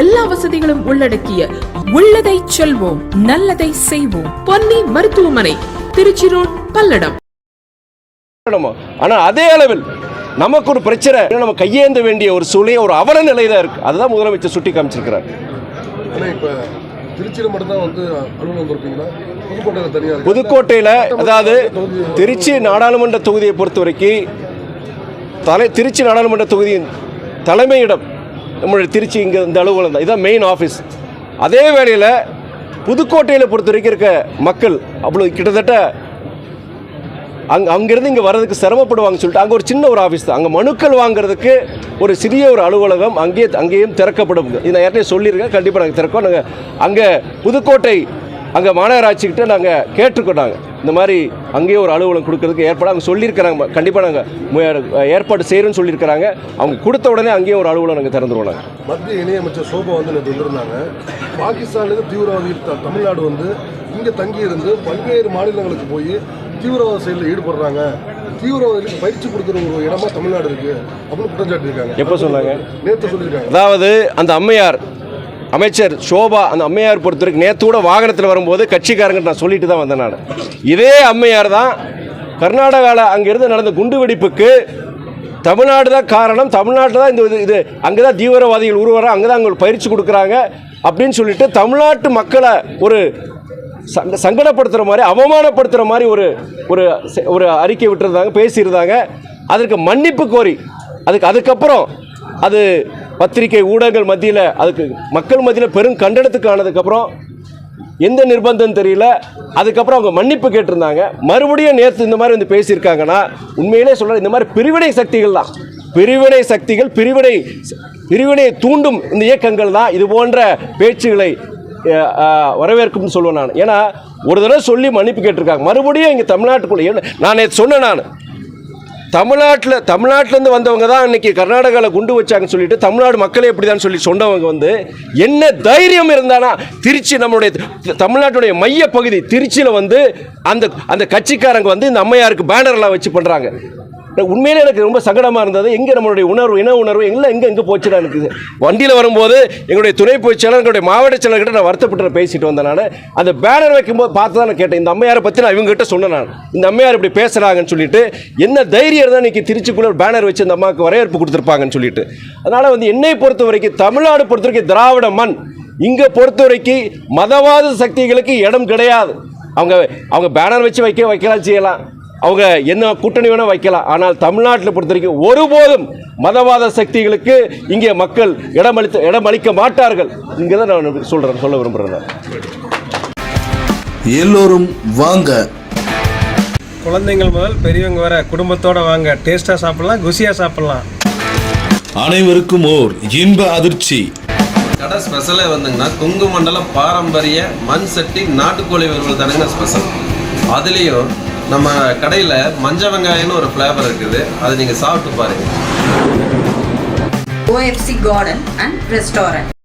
எல்லா வசதிகளும் உள்ளடக்கிய உள்ளதை செல்வோம் நல்லதை செய்வோம். பொன்னி மருத்துவமனை திருச்சி ரோட் பல்லடம். ஆனால் அதே அளவில் நமக்கு ஒரு பிரச்சனை. நம்ம கையேந்த வேண்டிய ஒரு சூழ்நிலை ஒரு அவல நிலை தான் இருக்கு. அதுதான் முதலமைச்சர் சுட்டி காமிச்சிருக்கிறார். திருச்சியில் மட்டும்தான் வந்து அலுவலகம் புதுக்கோட்டையில் அதாவது திருச்சி நாடாளுமன்ற தொகுதியை பொறுத்த வரைக்கும் தலை திருச்சி நாடாளுமன்ற தொகுதியின் தலைமையிடம் நம்மளுடைய திருச்சி இங்கே இந்த அலுவலகம் தான். இதுதான் மெயின் ஆஃபீஸ் அதே வேளையில் புதுக்கோட்டையில் பொறுத்த வரைக்கும் இருக்க மக்கள் அவ்வளோ கிட்டத்தட்ட அங்கே அங்கேருந்து இங்கே வர்றதுக்கு சிரமப்படுவாங்கன்னு சொல்லிட்டு அங்கே ஒரு சின்ன ஒரு ஆஃபீஸ் தான். அங்கே மனுக்கள் வாங்குறதுக்கு ஒரு சிறிய ஒரு அலுவலகம் அங்கேயே அங்கேயும் திறக்கப்படும். இது நான் ஏற்கனவே சொல்லியிருக்கேன். கண்டிப்பாக நாங்கள் திறக்கோம். நாங்கள் அங்கே புதுக்கோட்டை அங்கே மாநகராட்சிக்கிட்ட நாங்கள் கேட்டுருக்கோம் நாங்கள் இந்த மாதிரி அங்கேயே ஒரு அலுவலகம் கொடுக்கறதுக்கு ஏற்பாடு அவங்க சொல்லியிருக்கிறாங்க. கண்டிப்பாக நாங்கள் ஏற்பாடு செய்கிறோன்னு சொல்லியிருக்கிறாங்க. அவங்க கொடுத்த உடனே அங்கேயே ஒரு அலுவலகம் நாங்கள் திறந்துருவோம் நாங்கள் மத்திய இணையமைச்சர் சோபா வந்து நேற்று வந்திருந்தாங்க. பாகிஸ்தான்லேருந்து தீவிரவாதிகள் தமிழ்நாடு வந்து இங்கே தங்கி இருந்து பல்வேறு மாநிலங்களுக்கு போய் தீவிரவாத செயலில் ஈடுபடுறாங்க. தீவிரவாதிகளுக்கு பயிற்சி கொடுக்குற ஒரு இடமா தமிழ்நாடு இருக்கு அப்படின்னு குற்றஞ்சாட்டியிருக்காங்க எப்போ சொன்னாங்க? நேற்று சொல்லியிருக்காங்க. அதாவது அந்த அம்மையார் அமைச்சர் சோபா அந்த அம்மையார் பொறுத்தவரைக்கும் நேற்று கூட வாகனத்தில் வரும்போது கட்சிக்காரங்க நான் சொல்லிட்டு தான் வந்தேன் நான். இதே அம்மையார் தான் கர்நாடகாவில் அங்கிருந்து நடந்த குண்டுவெடிப்புக்கு தமிழ்நாடு தான் காரணம் தமிழ்நாட்டில் தான் இந்த இது இது அங்கே தான் தீவிரவாதிகள் உருவாக அங்கே தான் அவங்களுக்கு பயிற்சி கொடுக்குறாங்க அப்படின்னு சொல்லிட்டு தமிழ்நாட்டு மக்களை ஒரு சங்க சங்கடப்படுத்துகிற மாதிரி அவமானப்படுத்துகிற மாதிரி ஒரு ஒரு ஒரு அறிக்கை விட்டுருந்தாங்க பேசியிருந்தாங்க. அதற்கு மன்னிப்பு கோரி அதுக்கு அதுக்கப்புறம் அது பத்திரிகை ஊடகங்கள் மத்தியில் அதுக்கு மக்கள் மத்தியில் பெரும் கண்டனத்துக்கு ஆனதுக்கப்புறம் எந்த நிர்பந்தம் தெரியல. அதுக்கப்புறம் அவங்க மன்னிப்பு கேட்டிருந்தாங்க. மறுபடியும் நேற்று இந்த மாதிரி வந்து பேசியிருக்காங்கன்னா உண்மையிலே சொல்கிற இந்த மாதிரி பிரிவினை சக்திகள் தான். பிரிவினை சக்திகள் பிரிவினை பிரிவினையை தூண்டும் இந்த இயக்கங்கள் தான் இது போன்ற பேச்சுகளை வரவேற்கும்னு சொல்லுவேன் நான். ஏன்னா ஒரு தடவை சொல்லி மன்னிப்பு கேட்டிருக்காங்க. மறுபடியும் இங்கே தமிழ்நாட்டுக்குள்ளே நான் நேற்று சொன்னேன் நான். தமிழ்நாட்டில் தமிழ்நாட்டிலேருந்து வந்தவங்க தான் இன்னைக்கு கர்நாடகாவில் குண்டு வச்சாங்கன்னு சொல்லிட்டு தமிழ்நாடு மக்களே இப்படி தான் சொல்லி சொன்னவங்க வந்து என்ன தைரியம் இருந்தானா திருச்சி நம்மளுடைய தமிழ்நாட்டுடைய மைய பகுதி திருச்சியில் வந்து அந்த அந்த கட்சிக்காரங்க வந்து இந்த அம்மையாருக்கு பேனர்லாம் வச்சு பண்ணுறாங்க உண்மையிலே எனக்கு ரொம்ப சங்கடமாக இருந்தது. எங்கே நம்மளுடைய உணர்வு இன உணர்வு எல்லாம் எங்கே எங்கே போச்சுடா எனக்கு? வண்டியில் வரும்போது எங்களுடைய துணை பொதுச் எங்களுடைய மாவட்ட செயலர்கிட்ட நான் வருத்தப்பட்டு பேசிட்டு வந்தேன் நான். அந்த பேனர் வைக்கும்போது பார்த்து தான் நான் கேட்டேன் இந்த அம்மையாரை பற்றி நான் இவங்ககிட்ட சொன்னேன் நான். இந்த அம்மையார் இப்படி பேசுகிறாங்கன்னு சொல்லிட்டு என்ன தைரியம் தான் இன்றைக்கி திருச்சிக்குள்ள ஒரு பேனர் வச்சு அந்த அம்மாவுக்கு வரவேற்பு கொடுத்துருப்பாங்கன்னு சொல்லிட்டு. அதனால் வந்து என்னை பொறுத்த வரைக்கும் தமிழ்நாடு பொறுத்த வரைக்கும் திராவிட மண். இங்கே பொறுத்த வரைக்கும் மதவாத சக்திகளுக்கு இடம் கிடையாது. அவங்க அவங்க பேனர் வச்சு வைக்க வைக்கலாம் செய்யலாம். அவங்க என்ன கூட்டணி வேணால் வைக்கலாம். ஆனால் தமிழ்நாட்டில் பொறுத்த வரைக்கும் ஒருபோதும் மதவாத சக்திகளுக்கு இங்கே மக்கள் இடமளித்த இடமளிக்க மாட்டார்கள். இங்கே தான் நான் சொல்கிறேன் சொல்ல விரும்புகிறேன். எல்லோரும் வாங்க. குழந்தைங்கள் முதல் பெரியவங்க வர குடும்பத்தோட வாங்க. டேஸ்டா சாப்பிடலாம் குசியா சாப்பிடலாம். அனைவருக்கும் ஓர் இன்ப அதிர்ச்சி. கடை ஸ்பெஷலே வந்துங்கன்னா கொங்கு மண்டலம் பாரம்பரிய மண் சட்டி நாட்டுக்கோழி வறுவல் தானுங்க ஸ்பெஷல் அதுலேயும் நம்ம கடையில் மஞ்ச வெங்காயம்னு ஒரு ஃப்ளேவர் இருக்குது. அதை நீங்கள் சாப்பிட்டு பாருங்கள் ஓஎஃப்சி கார்டன் அண்ட் ரெஸ்டாரண்ட்